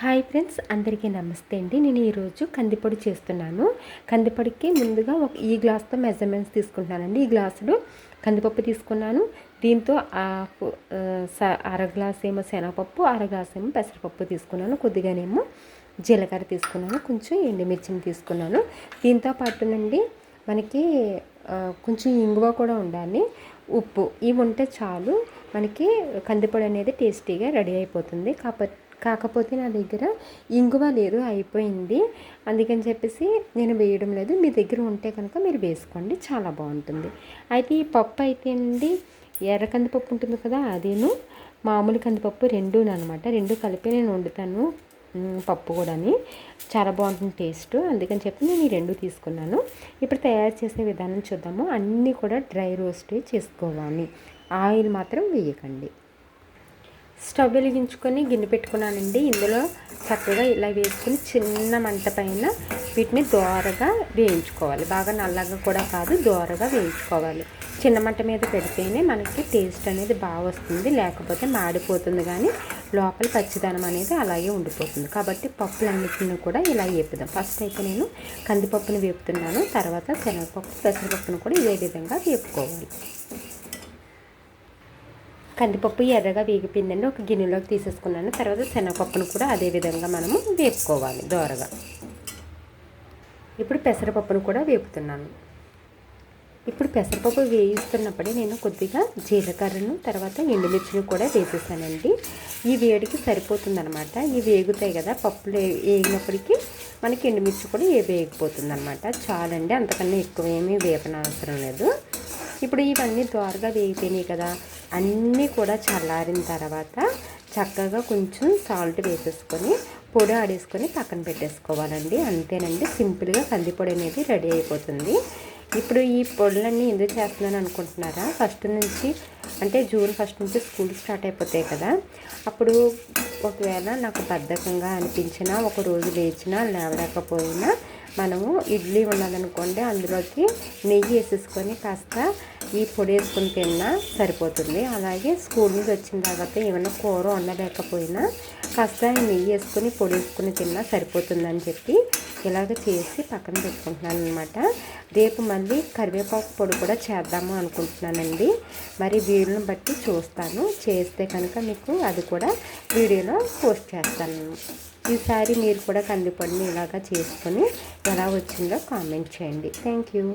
Hi friends అందరికీ నమస్తే అండి. నేను ఈరోజు కందిపొడి చేస్తున్నాను. కందిపొడికి ముందుగా ఒక ఈ గ్లాస్తో మెజర్మెంట్స్ తీసుకుంటున్నానండి. ఈ గ్లాసులో కందిపప్పు తీసుకున్నాను. దీంతో అర గ్లాస్ ఏమో శనగపప్పు అర గ్లాస్ ఏమో పెసరపప్పు తీసుకున్నాను. కొద్దిగానేమో జీలకర్ర తీసుకున్నాను. కొంచెం ఎండుమిర్చిని తీసుకున్నాను. దీంతో పాటు నుండి మనకి కొంచెం ఇంగువ కూడా ఉండాలి. ఉప్పు ఇవి ఉంటే చాలు మనకి కందిపొడి అనేది టేస్టీగా రెడీ అయిపోతుంది. కాకపోతే కాకపోతే నా దగ్గర ఇంగువ లేదు అయిపోయింది. అందుకని చెప్పేసి నేను వేయడం లేదు. మీ దగ్గర ఉంటే కనుక మీరు వేసుకోండి. చాలా బాగుంటుంది. అయితే ఈ పప్పు అయితే అండి ఎర్ర కందిపప్పు ఉంటుంది కదా అదేను. మామూలు కందిపప్పు రెండు అనమాట. రెండు కలిపి నేను వండుతాను పప్పు కూడాని. చాలా బాగుంటుంది టేస్ట్. అందుకని చెప్పి నేను ఈ రెండు తీసుకున్నాను. ఇప్పుడు తయారు చేసే విధానం చూద్దాము. అన్నీ కూడా డ్రై రోస్ట్ చేసుకోవాలి. ఆయిల్ మాత్రం వేయకండి. స్టవ్ వెలిగించుకొని గిన్నె పెట్టుకున్నానండి. ఇందులో చక్కగా ఇలా వేసుకుని చిన్న మంట పైన వీటిని దోరగా వేయించుకోవాలి. బాగా నల్లగా కూడా కాదు దోరగా వేయించుకోవాలి. చిన్న మంట మీద పెడితేనే మనకి టేస్ట్ అనేది బాగా వస్తుంది. లేకపోతే మాడిపోతుంది కానీ లోపల పచ్చిదనం అనేది అలాగే ఉండిపోతుంది. కాబట్టి పప్పులన్నింటినీ కూడా ఇలా వేపుదాం. ఫస్ట్ అయితే నేను కందిపప్పును వేపుతున్నాను. తర్వాత శనగపప్పు పెసరపప్పును కూడా ఇదే విధంగా వేపుకోవాలి. కందిపప్పు ఎర్రగా వేగిపోయిందండి. ఒక గిన్నెలోకి తీసేసుకున్నాను. తర్వాత శనగపప్పును కూడా అదే విధంగా మనము వేపుకోవాలి దోరగా. ఇప్పుడు పెసరపప్పును కూడా వేపుతున్నాను. ఇప్పుడు పెసరపప్పు వేయిస్తున్నప్పుడే నేను కొద్దిగా జీలకర్రను తర్వాత ఎండుమిర్చిని కూడా వేసేసానండి. ఈ వేడికి సరిపోతుందనమాట ఇవి వేగుతాయి కదా పప్పులు వేగినప్పటికీ మనకి ఎండుమిర్చి కూడా ఏ వేగిపోతుందనమాట చాలండి అంతకన్నా ఎక్కువ ఏమీ వేపనవసరం లేదు. ఇప్పుడు ఇవన్నీ ద్వారగా వేగిపోయినాయి కదా అన్నీ కూడా చల్లారిన తర్వాత చక్కగా కొంచెం సాల్ట్ వేసేసుకొని పొడి ఆడేసుకొని పక్కన పెట్టేసుకోవాలండి. అంతేనండి సింపుల్గా కందిపొడి అనేది రెడీ అయిపోతుంది. ఇప్పుడు ఈ పొడులన్నీ ఎందుకు చేస్తున్నాను అనుకుంటున్నారా? ఫస్ట్ నుంచి అంటే జూన్ ఫస్ట్ నుంచి స్కూల్ స్టార్ట్ అయిపోతాయి కదా. అప్పుడు ఒకవేళ నాకు బద్ధకంగా అనిపించినా ఒక రోజు లేచినా లేవలేకపోయినా మనము ఇడ్లీ ఉన్నదనుకోండి అందులోకి నెయ్యి వేసేసుకొని కాస్త ఈ పొడి వేసుకుని తిన్నా సరిపోతుంది. అలాగే స్కూల్ నుంచి వచ్చిన తర్వాత ఏమైనా కూర వండలేకపోయినా కాస్త నెయ్యి వేసుకొని పొడి వేసుకుని తిన్నా సరిపోతుందని చెప్పి ఇలాగ చేసి పక్కన పెట్టుకుంటున్నాను అనమాట రేపు మళ్ళీ కరివేపాకు పొడి కూడా చేద్దాము అనుకుంటున్నానండి. మరి వీడియోని బట్టి చూస్తాను. చేస్తే కనుక మీకు అది కూడా వీడియోలో పోస్ట్ చేస్తాను. ఈసారి మీరు కూడా కందిపొడిని ఇలాగా చేసుకొని ఎలా వచ్చిందో కామెంట్ చేయండి. Thank you.